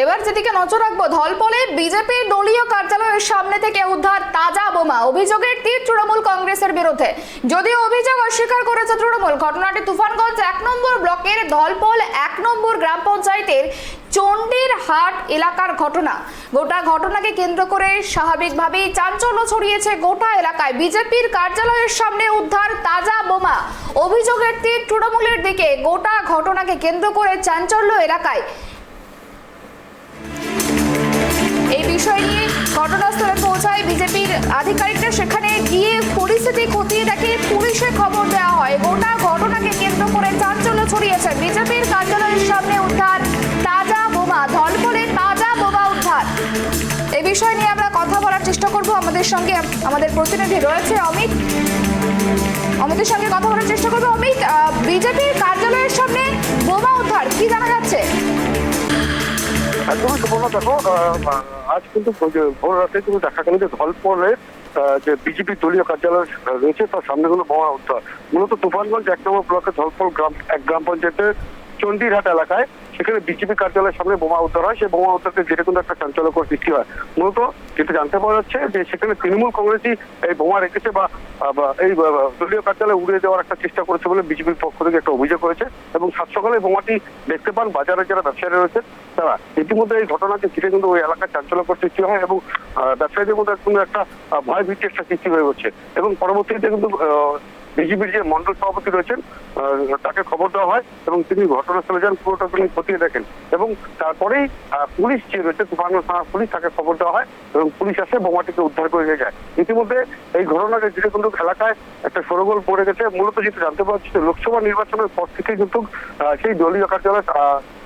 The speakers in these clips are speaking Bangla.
এবার যেদিকে নজর রাখব, ধলপলে বিজেপির দলীয় কার্যালয়ের সামনে থেকে উদ্ধার তাজা বোমা, অভিযোগের তীর তৃণমূল কংগ্রেসের বিরুদ্ধে। যদিও অভিযোগ অস্বীকার করেছে তৃণমূল, ঘটনাটি তুফানগঞ্জ এক নম্বর ব্লকের ধলপল এক নম্বর গ্রাম পঞ্চায়েতের চণ্ডীর হাট এলাকার ঘটনা। গোটা ঘটনাকে কেন্দ্র করে স্বাভাবিকভাবেই চাঞ্চল্য ছড়িয়েছে গোটা এলাকায়। বিজেপির কার্যালয়ের সামনে উদ্ধার তাজা বোমা, অভিযোগের তীর তৃণমূলের দিকে। গোটা ঘটনাকে কেন্দ্র করে চাঞ্চল্য এলাকায়। আধিকারিকরা সেখানে গিয়ে পরিস্থিতি খতিয়ে দেখে পুলিশে খবর দেওয়া হয়। গোটা ঘটনাকে কেন্দ্র করে চাঞ্চল্য ছড়িয়েছে বিজেপির কার্যালয়ের সামনে উদ্ধার তাজা বোমা ধলপলে তাজা বোমা উদ্ধার। এ বিষয় নিয়ে আমরা কথা বলার চেষ্টা করব। আমাদের সঙ্গে আমাদের প্রতিনিধি রয়েছে অমিত। অমিতের সঙ্গে কথা বলার চেষ্টা করব। অমিত বিজেপির কার্যালয়ের সামনে বোমা উদ্ধার, কি জানা যাচ্ছে? একদমই সুবর্ণ দেখো আজ কিন্তু ভোর- রাতে কিন্তু দেখা গেল যে ধলপলের আহ, যে বিজেপি দলীয় কার্যালয় রয়েছে তার সামনে কোনো বোমা উদ্ধার। মূলত তুফানগঞ্জ এক নম্বর ব্লকের ধলপল গ্রাম এক গ্রাম পঞ্চায়েতের চণ্ডীরহাট এলাকায় সেখানে বিজেপি কার্যালয়ের সামনে বোমা উদ্ধার হয়। সেই বোমা উদ্ধারকে যেটা কিন্তু একটা চাঞ্চল্যকর সৃষ্টি হয়। মূলত যেটা জানতে পারা যাচ্ছে যে সেখানে তৃণমূল কংগ্রেসই এই বোমা রেখেছে বা এই দলীয় কার্যালয়ে উড়িয়ে দেওয়ার একটা চেষ্টা করেছে বলে বিজেপির পক্ষ থেকে একটা অভিযোগ করেছে এবং সাত সকালে বোমাটি দেখতে পান। বাজারে যারা ব্যবসায়ী রয়েছে, তারা ইতিমধ্যে এই ঘটনাকে ঘিরে কিন্তু ওই এলাকায় চাঞ্চল্যকর সৃষ্টি হয় এবং ব্যবসায়ীদের মধ্যে কিন্তু একটা ভয় ভীতি একটা সৃষ্টি হয়ে হচ্ছে এবং পরবর্তীতে কিন্তু বিজেপির যে মন্ডল সভাপতি রয়েছেন তাকে খবর দেওয়া হয় এবং তিনি ঘটনাস্থলে যান, পুরোটা তিনি খতিয়ে দেখেন। এবং তারপরেই পুলিশ যে রয়েছে তুফানগঞ্জ থানা পুলিশ তাকে খবর দেওয়া হয় এবং পুলিশ আসে বোমাটিকে উদ্ধার করে নিয়ে যায়। ইতিমধ্যে এই ঘটনাকে ঘিরে কিন্তু এলাকায় একটা সরগোল পড়ে গেছে, মূলত যেটা জানতে পারছি লোকসভা নির্বাচনের পর থেকে কিন্তু সেই দলীয় কার্যালয়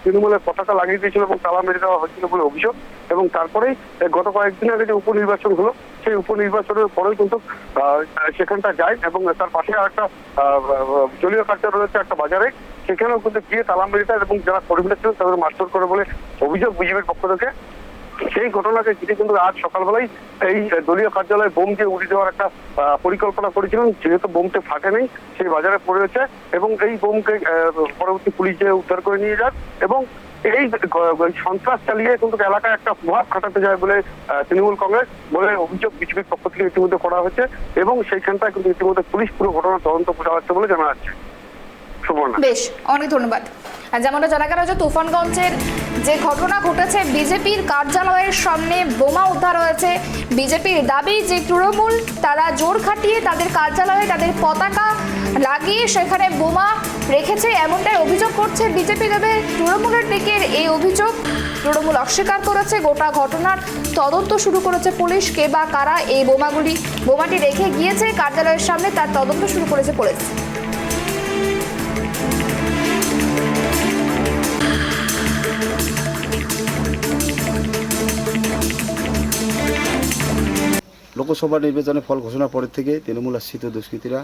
তৃণমূলের পতাকা লাগিয়ে দিয়েছিল এবং তালা মেরে দেওয়া হয়েছিল বলে অভিযোগ। এবং তারপরেই গত কয়েকদিন আগে যে উপনির্বাচন হলো সেই উপনির্বাচনের পরেই কিন্তু সেখানটা যায় এবং তার পাশে একটা দলীয় কার্যালয় রয়েছে একটা বাজারে। সেখানেও কিন্তু গিয়ে তালা মেরে দেয় এবং যারা কর্মীরা ছিলেন তাদের মারধর করে বলে অভিযোগ বিজেপির পক্ষ থেকে। সেই ঘটনাকে ঘিরে কিন্তু আজ সকালবেলায় এই দলীয় কার্যালয়ে বোম দিয়ে উড়িয়ে দেওয়ার একটা পরিকল্পনা করেছিলেন। যেহেতু বোমটা ফাটে নেই, সেই বাজারে পড়ে রয়েছে এবং এই বোমকে পরবর্তী পুলিশ উদ্ধার করে নিয়ে যান এবং এই সন্ত্রাস চালিয়ে কিন্তু এলাকায় একটা প্রভাব খাটাতে যায় বলে তৃণমূল কংগ্রেস বলে অভিযোগ বিজেপির পক্ষ থেকে ইতিমধ্যে করা হয়েছে এবং সেইখানটায় কিন্তু ইতিমধ্যে পুলিশ পুরো ঘটনা তদন্ত করা হচ্ছে বলে জানা যাচ্ছে। বেশ, অনেক ধন্যবাদ। যেমনটা জানা গেল যে তুফানগঞ্জের যে ঘটনা ঘটেছে, বিজেপির কার্যালয়ের সামনে বোমা উদ্ধার হয়েছে। বিজেপির দাবি যে তৃণমূল, তারা জোর খাটিয়ে তাদের কার্যালয়ে তাদের পতাকা লাগিয়ে সেখানে বোমা রেখেছে, এমনটাই অভিযোগ করছে বিজেপি। তবে তৃণমূলের দিকের এই অভিযোগ তৃণমূল অস্বীকার করেছে, গোটা ঘটনার তদন্ত শুরু করেছে পুলিশ। কে বা কারা এই বোমাগুলি, বোমাটি রেখে গিয়েছে, কার্যালয়ের সামনে তার তদন্ত শুরু করেছে পুলিশ। লোকসভা নির্বাচনে ফল ঘোষণার পরের থেকে তৃণমূল আশ্রিত দুষ্কৃতীরা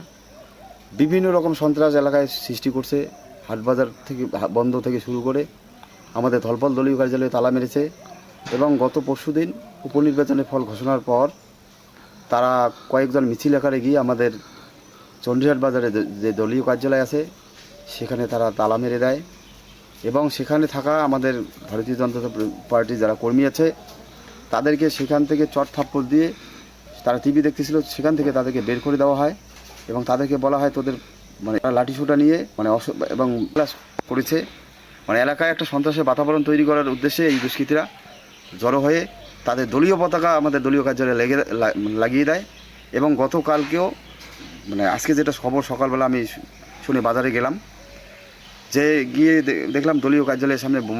বিভিন্ন রকম সন্ত্রাস এলাকায় সৃষ্টি করছে, হাটবাজার থেকে বন্ধ থেকে শুরু করে আমাদের ধলপল দলীয় কার্যালয়ে তালা মেরেছে এবং গত পরশুদিন উপনির্বাচনের ফল ঘোষণার পর তারা কয়েকজন মিছিল আকারে গিয়ে আমাদের চণ্ডীহাট বাজারে যে- দলীয় কার্যালয় আছে, সেখানে তারা তালা মেরে দেয় এবং সেখানে থাকা আমাদের ভারতীয় জনতা পার্টির যারা কর্মী আছে, তাদেরকে সেখান থেকে চট থাপ্পড় দিয়ে তারা টিভি দেখতেছিল, সেখান থেকে তাদেরকে বের করে দেওয়া হয়। এবং তাদেরকে বলা হয় তোদের মানে লাঠিসোঁটা নিয়ে মানে এবং করেছে। মানে এলাকায় একটা সন্ত্রাসের বাতাবরণ তৈরি করার উদ্দেশ্যে এই দুষ্কৃতীরা জড়ো হয়ে তাদের দলীয় পতাকা আমাদের দলীয় কার্যালয়ে লেগে লাগিয়ে দেয় এবং গতকালকেও মানে আজকে যেটা খবর সকালবেলা আমি শুনে বাজারে গেলাম যে গিয়ে দেখলাম দলীয় কার্যালয়ের সামনে